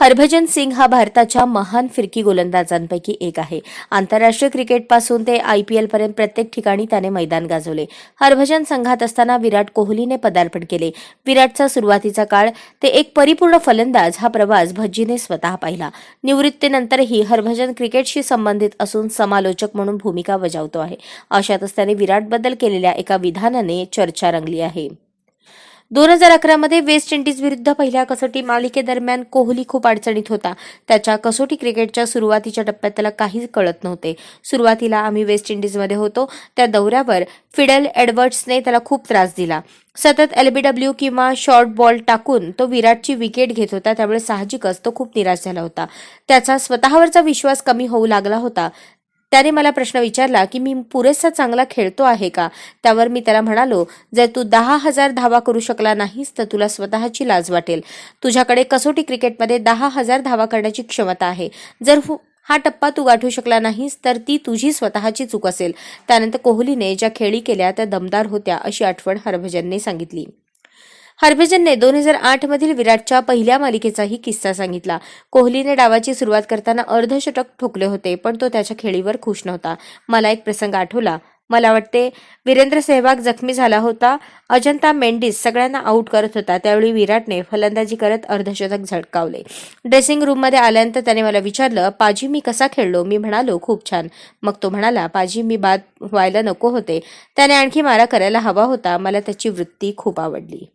हरभजन सिंग हा भारताच्या महान फिरकी गोलंदाजांपैकी एक आहे. आंतरराष्ट्रीय क्रिकेटपासून ते आय पी एलपर्यंत प्रत्येक ठिकाणी त्याने मैदान गाजवले. हरभजन संघात असताना विराट कोहलीने पदार्पण केले. विराटचा सुरुवातीचा काळ ते एक परिपूर्ण फलंदाज हा प्रवास भज्जीने स्वतः पाहिला. निवृत्तीनंतरही हरभजन क्रिकेटशी संबंधित असून समालोचक म्हणून भूमिका बजावतो आहे. अशातच त्याने विराटबद्दल केलेल्या एका विधानाने चर्चा रंगली आहे. दोन हजार अकरामध्ये वेस्ट इंडिज विरुद्ध पहिल्या कसोटी मालिकेदरम्यान कोहली खूप अडचणीत होता. त्याच्या कसोटी क्रिकेटच्या सुरुवातीच्या टप्प्यात त्याला काहीच कळत नव्हते. सुरुवातीला आम्ही वेस्ट इंडिजमध्ये होतो. त्या दौऱ्यावर फिडेल एडवर्ड्सने त्याला खूप त्रास दिला. सतत एलबीडब्ल्यू किंवा शॉर्ट बॉल टाकून तो विराटची विकेट घेत होता. त्यामुळे साहजिकच तो खूप निराश झाला होता. त्याचा स्वतःवरचा विश्वास कमी होऊ लागला होता. त्याने मला प्रश्न विचारला की मी पुरेसा चांगला खेळतो आहे का? त्यावर मी त्याला म्हणालो जर तू दहा हजार धावा करू शकला नाहीस तर तुला स्वतःची लाज वाटेल. तुझ्याकडे कसोटी क्रिकेटमध्ये दहा हजार धावा करण्याची क्षमता आहे. जर हु- हा टप्पा तू गाठू शकला नाहीस तर ती तुझी स्वतःची चूक असेल. त्यानंतर कोहलीने ज्या खेळी केल्या त्या दमदार होत्या अशी आठवण हरभजनने सांगितली. हरभजनने दोन हजार आठ मधील विराटच्या पहिल्या मालिकेचाही किस्सा सांगितला. कोहलीने डावाची सुरुवात करताना अर्धशतक ठोकले होते पण तो त्याच्या खेळीवर खुश नव्हता. मला एक प्रसंग आठवला. मला वाटते वीरेंद्र सेहवाग जखमी झाला होता. अजंता मेंडिस सगळ्यांना आऊट करत होता. त्यावेळी विराटने फलंदाजी करत अर्धशतक झटकावले ड्रेसिंग रूममध्ये आल्यानंतर त्याने मला विचारलं पाजी मी कसा खेळलो? मी म्हणालो खूप छान. मग तो म्हणाला पाजी मी बाद व्हायला नको होते. त्याने आणखी मारा करायला हवा होता. मला त्याची वृत्ती खूप आवडली.